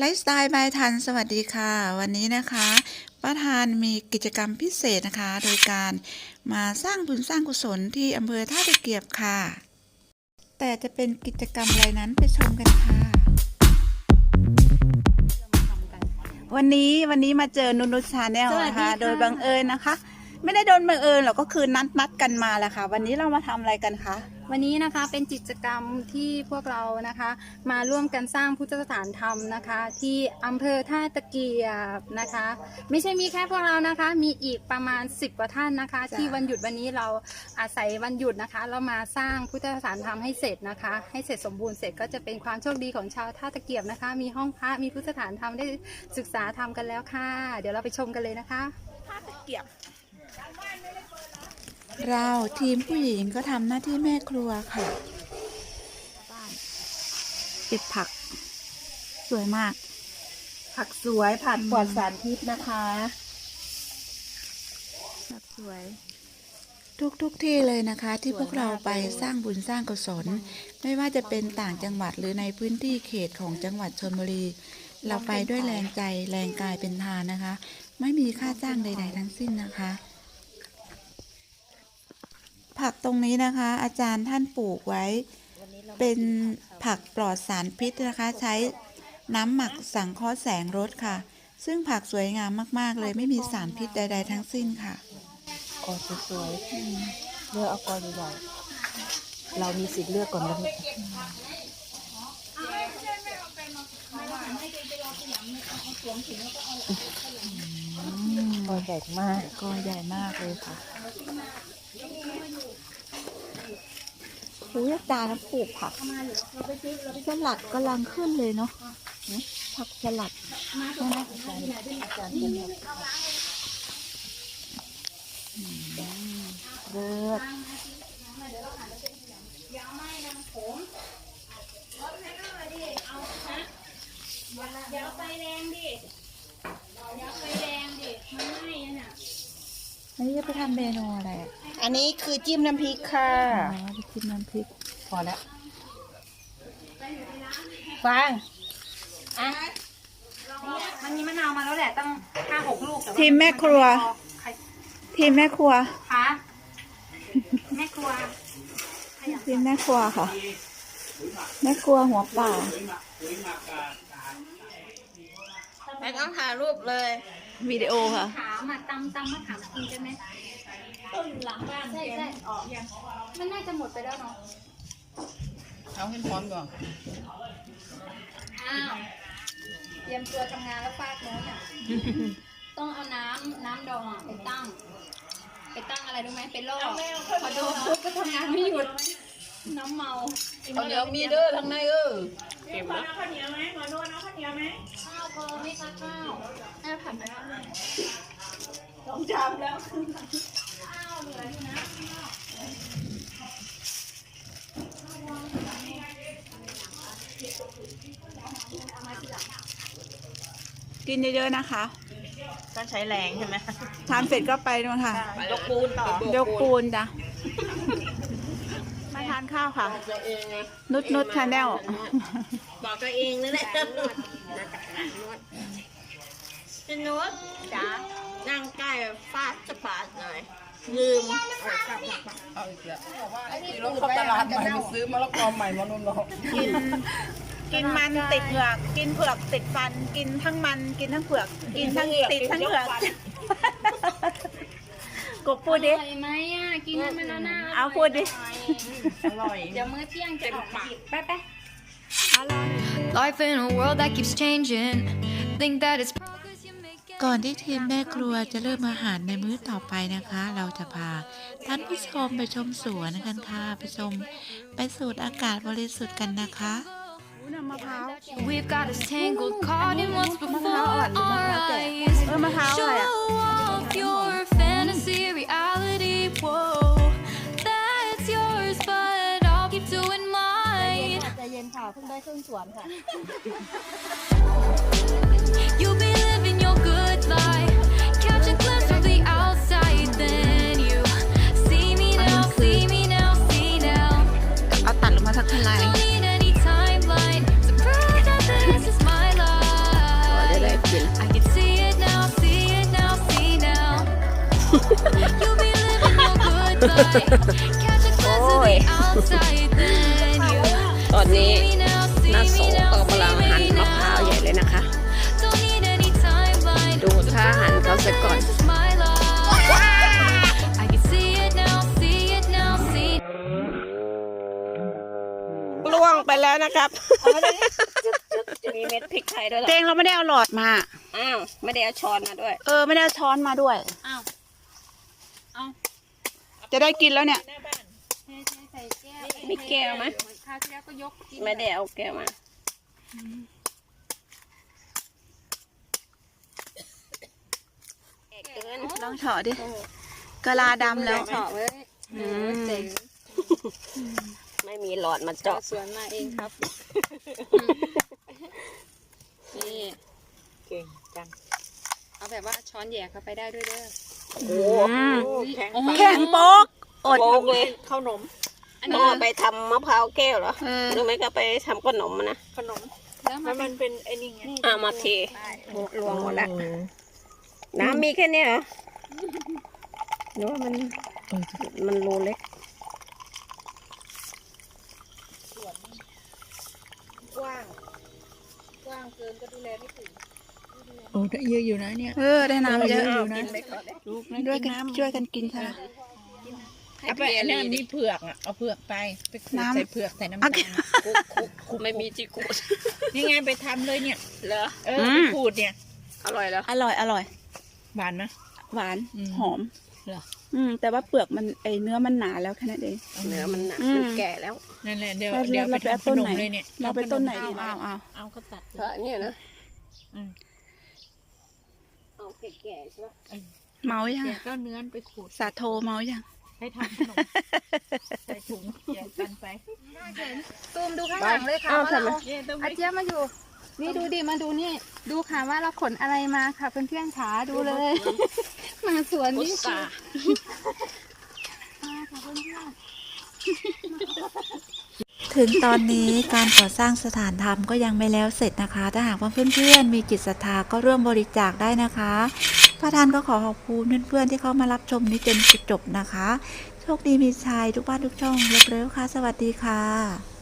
ไลฟ์สไตล์บายทันสวัสดีค่ะ วันนี้นะคะป้าทานมีกิจกรรมพิเศษนะคะ โดยการมาสร้างบุญสร้างกุศลที่อำเภอท่าตะเกียบค่ะ แต่จะเป็นกิจกรรมอะไรนั้นไปชมกันค่ะ วันนี้วันนี้มาเจอนุนุชาแนลสวัสดีนะคะค่ะโดยบังเอิญนะคะ ไม่ได้โดนบังเอิญหรอกก็คือนัดนัดกันมาแหละค่ะ วันนี้เรามาทำอะไรกันคะ วันนี้นะคะเป็นกิจกรรมที่พวกเรานะคะ มาร่วมกันสร้างพุทธสถานธรรมนะคะ ที่อำเภอท่าตะเกียบนะคะ ไม่ใช่มีแค่พวกเรานะคะ มีอีกประมาณ 10กว่าท่านนะคะ ที่วันหยุดวันนี้เราอาศัยวันหยุดนะคะ เรามาสร้างพุทธสถานธรรมให้เสร็จนะคะ ให้เสร็จสมบูรณ์เสร็จก็จะเป็นความโชคดีของชาวท่าตะเกียบนะคะ มีห้องพระมีพุทธสถานธรรมได้ศึกษาธรรมกันแล้วค่ะ เดี๋ยวเราไปชมกันเลยนะคะท่าตะเกียบ ราทีมผู้หญิงก็ทำหน้าที่แม่ครัวค่ะเก็บผัก สวยมาก ผักสวยผักปลอดสารพิษนะคะผักสวย ทุกทุกที่เลยนะคะ ที่พวกเราไปสร้างบุญสร้างกุศล ไม่ว่าจะเป็นต่างจังหวัดหรือในพื้นที่เขตของจังหวัดชลบุรี เราไปด้วยแรงใจแรงกายเป็นทานนะคะ ไม่มีค่าจ้างใด ๆ ทั้งสิ้นนะคะ ผักตรงนี้นะคะ อาจารย์ท่านปลูกไว้ เป็นผักปลอดสารพิษนะคะ ใช้น้ำหมักสังเคราะห์แสงรถค่ะ ซึ่งผักสวยงามมาก ๆ เลยไม่มีสารพิษใด ๆ ทั้งสิ้นค่ะกอสวยๆเลือกเอากอใหญ่ๆเรามีสิทธิ์เลือกก่อนนะลูกกอใหญ่มากก็ใหญ่มากเลยค่ะ อุ้ยอาจารย์ปลูกผักสลัดกำลังขึ้นเลยเนาะผักสลัดเลิศอย่าไฟแรงดิอย่าไฟแรงดิมันไหม้น่ะ อั นนี้จะไปทำเมนูอะไรอะอันนี้คือจิ้มน้ำพริกค่ะ อ๋อไปกินน้ำพริกพอแล้วฟังอะมันมีมะนาวมาแล้วแหละตั้งห้าหกลูกแต่ว่าทีมแม่ครัว ใครทีมแม่ครัว คะแม่ครัวทีมแม่ครัวค่ะ แม่ครัวหัวป่าไม่ต้องถ่ายรูปเลย วิดีโอค่ะถามอะตำตำมะขามกินได้ไหมต้นหลังบ้านใช่ใช่ออกยังมันน่าจะหมดไปแล้วเนาะเอาให้พร้อมก่อนอ้าวเตรียมตัวทำงานแล้วฟาดโน้นอะต้องเอาน้ำน้ำดองอะไปตั้ง ไปตั้งอะไรรู้ไหมไปล่อพอโดนปุ๊บก็ทำงานไม่หยุดน้ำเมาข้าวเหนียวมีเด้อทั้งในเออเก็บแล้วข้าวพอไม่คะข้าวแม่ผัดไหม ต้องจำแล้วข้าวเหลืออยู่นะกินเยอะๆนะคะต้องใช้แรงใช่ไหมทานเสร็จก็ไปนู่นค่ะ ยกปูนต่อยกปูนจ้ะ มาทานข้าวค่ะ ตัวเองไงนุดนุดชาแนลบอกตัวเองนั่นแหละพี่นุชจ๋า นั่งใกล้ฟาดสปาดหน่อยลืมเอาอีกแล้วนี่รถเข้าตลาดใหม่ไปซื้อมะละกอใหม่มานุ่มเรากินกินมันติดเหงือก กินเผือกติดฟัน กินทั้งมัน กินทั้งเผือก กินทั้งติดทั้งเหงือกกบพูดดิ อร่อยไหมอะ กินให้มันแล้วนะเอาพูดดิ อร่อย เดี๋ยวมื้อเที่ยงจะออกมาไปไป Life in a world that keeps changing. Think that it's. ก่อนที่ทีมแม่ครัวจะเริ่มอาหารในมื้อต่อไปนะคะ เราจะพาท่านผู้ชมไปชมสวนกันค่ะไปชมไปสูดอากาศบริสุทธิ์กันนะคะน้ำมะพร้าว We've got us tangled, caught in what's before Mahal, our mahal. eyes. Eh, mahal Show kaya. off your fantasy reality. Whoa, that's yours, but I'll keep doing mine. ใจเย็นค่ะเพิ่งได้ครึ่งสวนค่ะ You'll be เอาตัดลงมาสักเท่าไหร่โอ้ยตอนนี้น้าโสกมำลางหั่นมะพร้าวใหญ่เลยนะคะ แล้วนะครับจะมีเม็ดพริกไทยด้วยเหรอเตงเราไม่ได้เอาหลอดมา อ้าวไม่ได้เอาช้อนมาด้วยเออไม่ได้เอาช้อนมาด้วย อ้าวเอาจะได้กินแล้วเนี่ยเทเทใส่แก้วมีแก้วไหมเหมือนคราวที่แล้วก็ยกกินไม่ได้เอาแก้วมาลองเฉาะดิกะลาดำแล้วเฉาะเลยเออเจ๋ง ไม่มีหลอดมาเจาะเจาะสวนมาเองครับ นี่เก่งจัง เอาแบบว่าช้อนแหย่เข้าไปได้ด้วยเด้อ โอ้โหแข็งแข็งโป๊กอดโป๊กเลยข้าวหนมอันต้อนี้งเอาไปทำมะพร้าวแก้วเหรอเออหรือไม่ก็ไปทำขนมนะ ขนม แล้วมันมันเป็นไอ้นี่ไงอ่ามาเทรวมหมดแล้วน้ำมีแค่เนี้ยเหรอหรือว่ามันมันรูเล็ก กว้าง กว้างเกินก็ดูแลไม่ถึงโอ้ได้เยอะอยู่นะเนี่ย เออได้น้ำเยอะเอากินไปก่อนเลยด้วยกันช่วยกันกินค่ะเอาไปอันนั้นมีเผือกอะเอาเผือกไปไปขูดน้ำใส่เผือกใส่น้ำเอาตากินลไม่มีจีกูดนี่ไงไปทำเลยเนี่ยเหรอเอออืไปมขูดเนี่ย อร่อยแล้วอร่อยอร่อยหวานไหมหวานอืมหอม เหรอ อืม แต่ว่าเปลือกมันไอเนื้อมันหนาแล้วแค่นั้นเอง เนื้อมันหนักอืม มันแก่แล้วนั่นแหละเดี๋ยวเราเดี๋ยวไปเราไปเอาทำขต้นนมไหน เลยเนี่ยเราไปต้นไหนดีเอาเอาเอาเอาเขาตัดเพราะเนี่ยนะอืมเอาแก่ๆใช่ปะเมายังเดี๋ยวก็เนื้อไปขูดสาโทเมายังให้ทำขนมใส่ถุงแยกกันไปซูมดูข้างหลังเลยค่ะอ้าวว่าทำไมเราเนี่ยต้องไปอาเจี๊ยบมาอยู่ นี่ดูดิมาดูนี่ ดูค่ะว่าเราขนอะไรมาค่ะเพื่อนๆขาดูเลย มาสวนพุนี่ทรามาค่ะเพื่อนถึงตอนนี้การก่อสร้างสถานธรรมก็ยังไม่แล้วเสร็จนะคะ ถ้าหากว่าเพื่อนๆ มีจิตศรัทธาก็ร่วมบริจาคได้นะคะพระท่านก็ขอขอบคุณเพื่อนๆ ที่เข้ามารับชมนี้จนจบนะคะ โชคดีมีชัยทุกบ้านทุกช่องเร็วๆค่ะ สวัสดีค่ะ